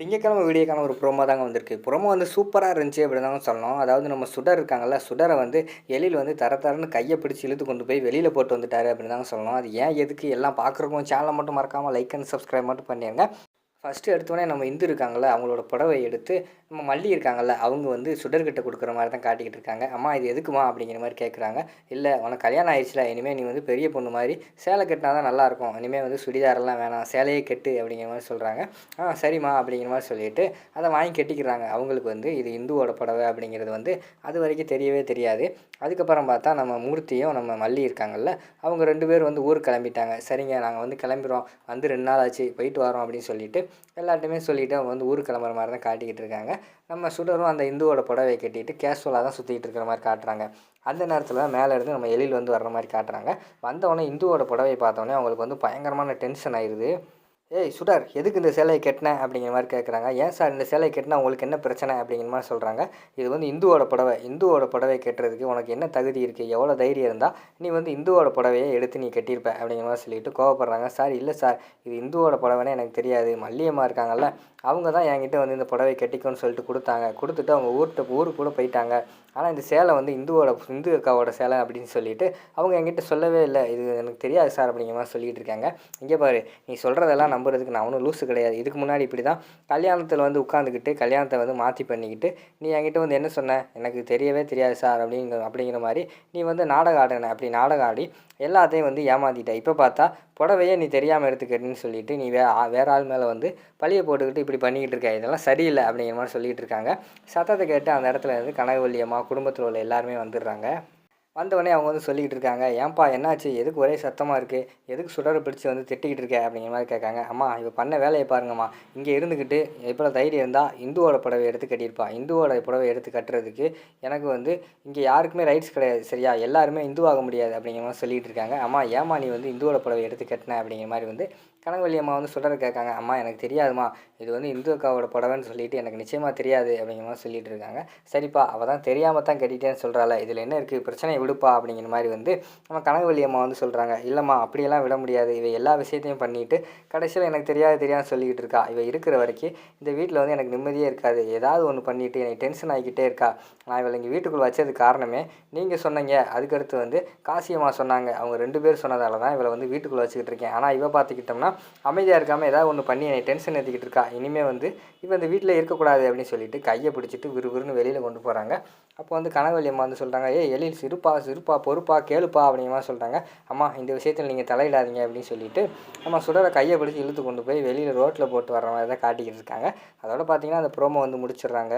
திங்கக்கிழமை வீடியோக்கான ஒரு ப்ரோமோ தாங்க வந்திருக்கு. ப்ரோமோ வந்து சூப்பராக இருந்துச்சு அப்படின்னு தாங்க சொல்லணும். அதாவது நம்ம சுடர் இருக்காங்கல்ல சுடரை வந்து எலியில் வந்து தர தரன்னு கையை பிடிச்சி இழுத்து கொண்டு போய் வெளியில் போட்டு வந்துட்டாரு அப்படின்னு தாங்க சொல்லணும். அது ஏன் எதுக்கு எல்லாம் பார்க்குறக்கும் சேனலை மட்டும் மறக்காமல் லைக் அண்ட் சப்ஸ்கிரைப் மட்டும் பண்ணிடுங்க ஃபஸ்ட்டு எடுத்தோடனே நம்ம இந்து இருக்காங்களே அவங்களோட புடவை எடுத்து நம்ம மல்லி இருக்காங்கல்ல அவங்க வந்து சுடர்கிட்ட கொடுக்குற மாதிரி தான் காட்டிக்கிட்டு இருக்காங்க. அம்மா இது எதுக்குமா அப்படிங்கிற மாதிரி கேட்குறாங்க இல்லை உனக்கு கல்யாணம் ஆயிடுச்சுல இனிமேல் நீ வந்து பெரிய பொண்ணு மாதிரி சேலை கட்டினா தான் நல்லாயிருக்கும். இனிமேல் வந்து சுடிதாரெல்லாம் வேணாம் சேலையே கெட்டு அப்படிங்கிற மாதிரி சொல்கிறாங்க ஆ சரிம்மா அப்படிங்கிற மாதிரி சொல்லிட்டு அதை வாங்கி கட்டிக்கிறாங்க. அவங்களுக்கு வந்து இது இந்துவோட புடவை அப்படிங்கிறது வந்து அது வரைக்கும் தெரியவே தெரியாது. அதுக்கப்புறம் பார்த்தா நம்ம மூர்த்தியும் நம்ம மல்லி இருக்காங்கல்ல அவங்க ரெண்டு பேரும் வந்து ஊருக்கு கிளம்பிட்டாங்க. சரிங்க நாங்கள் வந்து கிளம்பிடுறோம். வந்து ரெண்டு நாள் ஆச்சு போயிட்டு வரோம் அப்படின்னு சொல்லிட்டு எல்லார்ட்டையுமே சொல்லிவிட்டு அவங்க வந்து ஊருக்கு கிளம்புற மாதிரி தான் காட்டிக்கிட்டு இருக்காங்க. நம்ம சுடரும் அந்த இந்துவோட புடவை கட்டிட்டு கேஷுவலாக தான் சுற்றிக்கிட்டு இருக்கிற மாதிரி காட்டுறாங்க. அந்த நேரத்தில் தான் மேலே இருந்து நம்ம எழில் வந்து வர்ற மாதிரி காட்டுறாங்க. வந்தவொடனே இந்துவோட புடவை பார்த்தோன்னே அவங்களுக்கு வந்து பயங்கரமான டென்ஷன் ஆயிடுது ஏய் சுடார் எதுக்கு இந்த சேலையை கட்டினேன் அப்படிங்கிற மாதிரி கேட்குறாங்க ஏன் சார் இந்த சேலையை கட்டினா உங்களுக்கு என்ன பிரச்சனை? அப்படிங்கிற மாதிரி சொல்கிறாங்க இது வந்து இந்துவோட புடவை. இந்துவோட புடவை கட்டுறதுக்கு உனக்கு என்ன தகுதி இருக்குது எவ்வளோ தைரியம் இருந்தால் நீ வந்து இந்துவோட புடவையை எடுத்து நீ கட்டியிருப்ப அப்படிங்கிற மாதிரி சொல்லிட்டு கோவப்படுறாங்க. சார் இல்லை சார் இது இந்துவோட புடவைனே எனக்கு தெரியாது. மல்லியம்மா இருக்காங்கல்ல அவங்க தான் என்கிட்ட வந்து இந்த புடவை கட்டிக்கோன்னு சொல்லிட்டு கொடுத்தாங்க. கொடுத்துட்டு அவங்க ஊர்கிட்ட ஊருக்கு கூட போயிட்டாங்க. ஆனால் இந்த சேலை வந்து இந்துவோட இந்து அக்காவோட சேலை அப்படின்னு சொல்லிட்டு அவங்க என்கிட்ட சொல்லவே இல்லை. இது எனக்கு தெரியாது சார் அப்படிங்கிற மாதிரி சொல்லிகிட்டு இருக்காங்க. இங்கே பாரு நீ சொல்கிறதெல்லாம் நம்புறதுக்கு நான் ஒன்றும் லூஸு கிடையாது. இதுக்கு முன்னாடி இப்படி தான் கல்யாணத்தில் வந்து உட்காந்துக்கிட்டு கல்யாணத்தை வந்து மாற்றி பண்ணிக்கிட்டு நீ என்கிட்ட வந்து என்ன சொன்ன? எனக்கு தெரியவே தெரியாது சார் அப்படிங்கிற அப்படிங்கிற மாதிரி நீ வந்து நாடகம் ஆடின அப்படி நாடகம் ஆடி எல்லாத்தையும் வந்து ஏமாற்றிட்ட இப்போ பார்த்தா புடவையே நீ தெரியாமல் எடுத்துக்கிட்டேன்னு சொல்லிட்டு நீ வே வேற ஆள் மேலே வந்து பழியை போட்டுக்கிட்டு இப்படி பண்ணிக்கிட்டு இருக்க. இதெல்லாம் சரியில்லை அப்படிங்கிற மாதிரி சொல்லிகிட்டு இருக்காங்க. சத்தத்தை கேட்டு அந்த இடத்துல இருந்து கனகவல்லியம்மா குடும்பத்தில் உள்ள எல்லாருமே வந்துடுறாங்க. வந்தவொடனே அவங்க வந்து சொல்லிக்கிட்டு இருக்காங்க ஏன்பா என்னாச்சு? எதுக்கு ஒரே சத்தமாக இருக்குது எதுக்கு சுடரை பிடிச்சி வந்து திட்டிக்கிட்டு இருக்க? அப்படிங்கிற மாதிரி கேட்காங்க. அம்மா இவ பண்ண வேலையை பாருங்கம்மா. இங்கே இருந்துக்கிட்டு இப்போ தைரியம் இருந்தால் இந்துவோட புடவை எடுத்து கட்டியிருப்பா. இந்துவோட புடவை எடுத்து கட்டுறதுக்கு எனக்கு வந்து இங்கே யாருக்குமே ரைட்ஸ் கிடையாது சரியா? எல்லாருமே இந்துவாக முடியாது. அப்படிங்கிற மாதிரி சொல்லிகிட்டு இருக்காங்க அம்மா ஏமா நீ வந்து இந்துவோட புடவை எடுத்து கட்டின? அப்படிங்கிற மாதிரி வந்து கனகவல்லி அம்மா வந்து சுடரை கேட்காங்க. அம்மா எனக்கு தெரியாதுமா இது வந்து இந்து அக்காவோட புடவைன்னு சொல்லிட்டு எனக்கு நிச்சயமாக தெரியாது அப்படிங்கிற மாதிரி சொல்லிட்டு இருக்காங்க. சரிப்பா அவள் தான் தெரியாமல் தான் கட்டிட்டேன்னு சொல்கிறாள் இதில் என்ன இருக்குது பிரச்சனை விடுப்பா அப்படிங்கிற மாதிரி வந்து நம்ம கனகவல்லி அம்மா வந்து சொல்கிறாங்க இல்லைம்மா அப்படியெல்லாம் விட முடியாது. இவ எல்லா விஷயத்தையும் பண்ணிட்டு கடைசியில் எனக்கு தெரியாது தெரியாது சொல்லிக்கிட்டு இருக்கா. இவ இருக்கிற வரைக்கும் இந்த வீட்டில் வந்து எனக்கு நிம்மதியே இருக்காது. ஏதாவது ஒன்று பண்ணிவிட்டு எனக்கு டென்ஷன் ஆகிக்கிட்டே இருக்கா. நான் இவளை இங்கே வீட்டுக்குள்ளே வச்சது காரணமே நீங்கள் சொன்னீங்க. அதுக்கடுத்து வந்து காசியம்மா சொன்னாங்க. அவங்க ரெண்டு பேர் சொன்னதால தான் இவளை வந்து வீட்டுக்குள்ளே வச்சுக்கிட்டு இருக்கேன். ஆனால் இவ பார்த்துக்கிட்டோம்னா அமைதியாக இருக்காமல் ஏதாவது ஒன்று பண்ணி என்னை டென்ஷன் ஏற்றிக்கிட்டு இருக்கா? இனிமேல் வந்து இப்போ இந்த வீட்டில் இருக்கக்கூடாது அப்படின்னு சொல்லிட்டு கையை பிடிச்சிட்டு விறுவிறுன்னு வெளியில் கொண்டு போகிறாங்க அப்போ வந்து கனகவல்லி அம்மா வந்து சொல்கிறாங்க ஏய் எழில் சிறுப்பா சிறுப்பா பொறுப்பா கேளுப்பா அப்படிங்கிற சொல்கிறாங்க அம்மா இந்த விஷயத்தில் நீங்கள் தலையிடாதீங்க அப்படின்னு சொல்லிட்டு நம்ம சுடரை கையை பிடிச்சி இழுத்து கொண்டு போய் வெளியில் ரோட்டில் போட்டு வர மாதிரி தான் காட்டிக்கிட்டு இருக்காங்க. அதோட பார்த்தீங்கன்னா அந்த ப்ரோமோ வந்து முடிச்சிடுறாங்க.